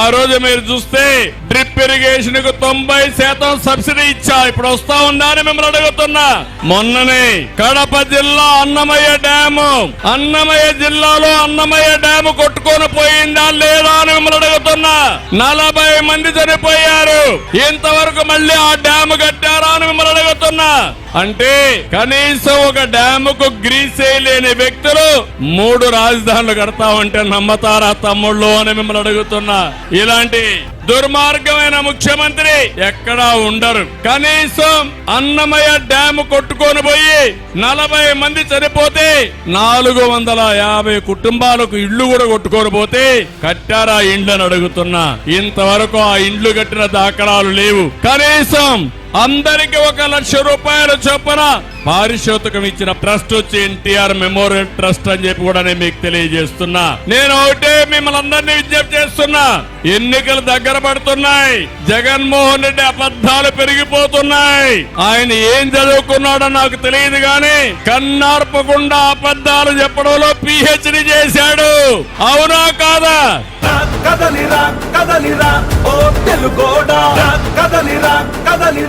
ఆ రోజు మీరు చూస్తే డ్రిప్ ఇరిగేషన్కు తొంభై శాతం సబ్సిడీ ఇచ్చా. ఇప్పుడు వస్తా ఉందా అని మిమ్మల్ని అడుగుతున్నా. మొన్ననే కడప జిల్లా అన్నమయ్య డ్యాము అన్నమయ్య జిల్లాలో అన్నమయ్య డ్యాము కొట్టుకొని పోయిందా లేదా అని మిమ్మల్ని అడుగుతున్నా. నలభై మంది చనిపోయారు. ఇంతవరకు మళ్ళీ ఆ డ్యాము కట్టారా అని మిమ్మల్ని అడుగుతున్నా. అంటే కనీసం ఒక డ్యాముకు గ్రీస్ లేని వ్యక్తులు మూడు రాజధానులు కడతా ఉంటే నమ్మతారా తమ్ముళ్ళు అని మిమ్మల్ని అడుగుతున్నా. ఇలాంటి దుర్మార్గమైన ముఖ్యమంత్రి ఎక్కడా ఉండరు. కనీసం అన్నమయ్య డ్యాము కొట్టుకొని పోయి నలభై మంది చనిపోతే నాలుగు వందల యాభై కుటుంబాలకు ఇళ్ళు కూడా కొట్టుకొని పోతే కట్టారా ఇండ్లని అడుగుతున్నా. ఇంతవరకు ఆ ఇండ్లు కట్టిన దాఖలాలు లేవు. కనీసం అందరికి ఒక లక్ష రూపాయలు చొప్పున పారిశోతకం ఇచ్చిన ట్రస్ట్ వచ్చి ఎన్టీఆర్ మెమోరియల్ ట్రస్ట్ అని చెప్పి కూడా నేను మీకు తెలియజేస్తున్నా. నేను ఒకటే మిమ్మల్ని అందరినీ విజ్ఞప్తి చేస్తున్నా. ఎన్నికలు దగ్గర పడుతున్నాయి. జగన్మోహన్ రెడ్డి అబద్ధాలు పెరిగిపోతున్నాయి. ఆయన ఏం చదువుకున్నాడో నాకు తెలియదు గాని కన్నార్పకుండా అబద్ధాలు చెప్పడంలో పిహెచ్డి చేశాడు. అవునా కాదా? కదలిరా కదలిరా ఓ తెలుగోడా. కదలిరా కదలి